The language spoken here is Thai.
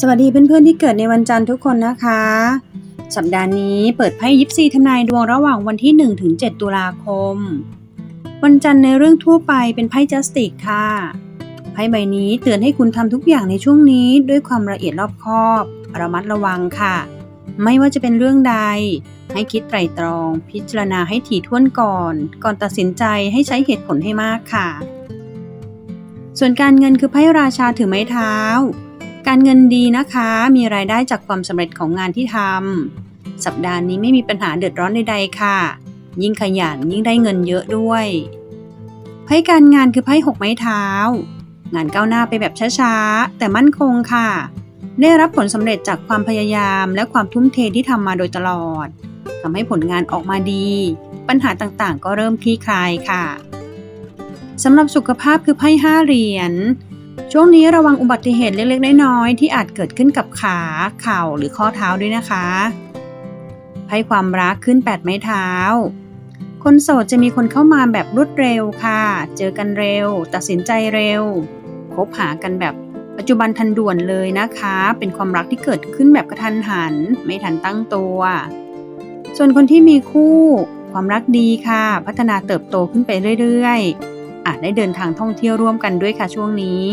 สวัสดีเพื่อนๆที่เกิดในวันจันทร์ทุกคนนะคะ สัปดาห์นี้เปิดไพ่ยิปซีทำนายดวงระหว่างวันที่ 1 ถึง 7 ตุลาคม วันจันทร์ในเรื่องทั่วไปเป็นไพ่จัสติกค่ะ ไพ่ใบนี้เตือนให้คุณทำทุกอย่างในช่วงนี้ด้วยความละเอียดรอบคอบ ระมัดระวังค่ะ ไม่ว่าจะเป็นเรื่องใด ให้คิดไตร่ตรอง พิจารณาให้ถี่ถ้วนก่อน ก่อนตัดสินใจให้ใช้เหตุผลให้มากค่ะ ส่วนการเงินคือไพ่ราชาถือไม้เท้า การเงินดีนะคะ มีรายได้จากความสำเร็จของงานที่ทำสัปดาห์นี้ไม่มีปัญหาเดือดร้อนใดๆค่ะ ยิ่งขยันยิ่งได้เงินเยอะด้วยไพ่การงานคือไพ่หกไม้เท้า งานก้าวหน้าไปแบบช้าๆ แต่มั่นคงค่ะ ได้รับผลสำเร็จจากความพยายามและความทุ่มเทที่ทำมาโดยตลอดทำให้ผลงานออกมาดี ปัญหาต่างๆ ก็เริ่มคลี่คลายค่ะสำหรับสุขภาพคือไพ่ห้าเหรียญ ช่วงนี้ระวังอุบัติเหตุเล็กๆ น้อยๆที่อาจเกิดขึ้นกับขาเข่าหรือข้อเท้าด้วยนะคะไพ่ความรักขึ้น 8 ไม้เท้า คนโสดจะมีคนเข้ามาแบบรวดเร็วค่ะ เจอกันเร็ว ตัดสินใจเร็ว คบหากันแบบปัจจุบันทันด่วนเลยนะคะ เป็นความรักที่เกิดขึ้นแบบกระทันหัน ไม่ทันตั้งตัว ส่วนคนที่มีคู่ ความรักดีค่ะ พัฒนาเติบโตขึ้นไปเรื่อยๆ อาจได้เดินทางท่องเที่ยวร่วมกันด้วยค่ะช่วงนี้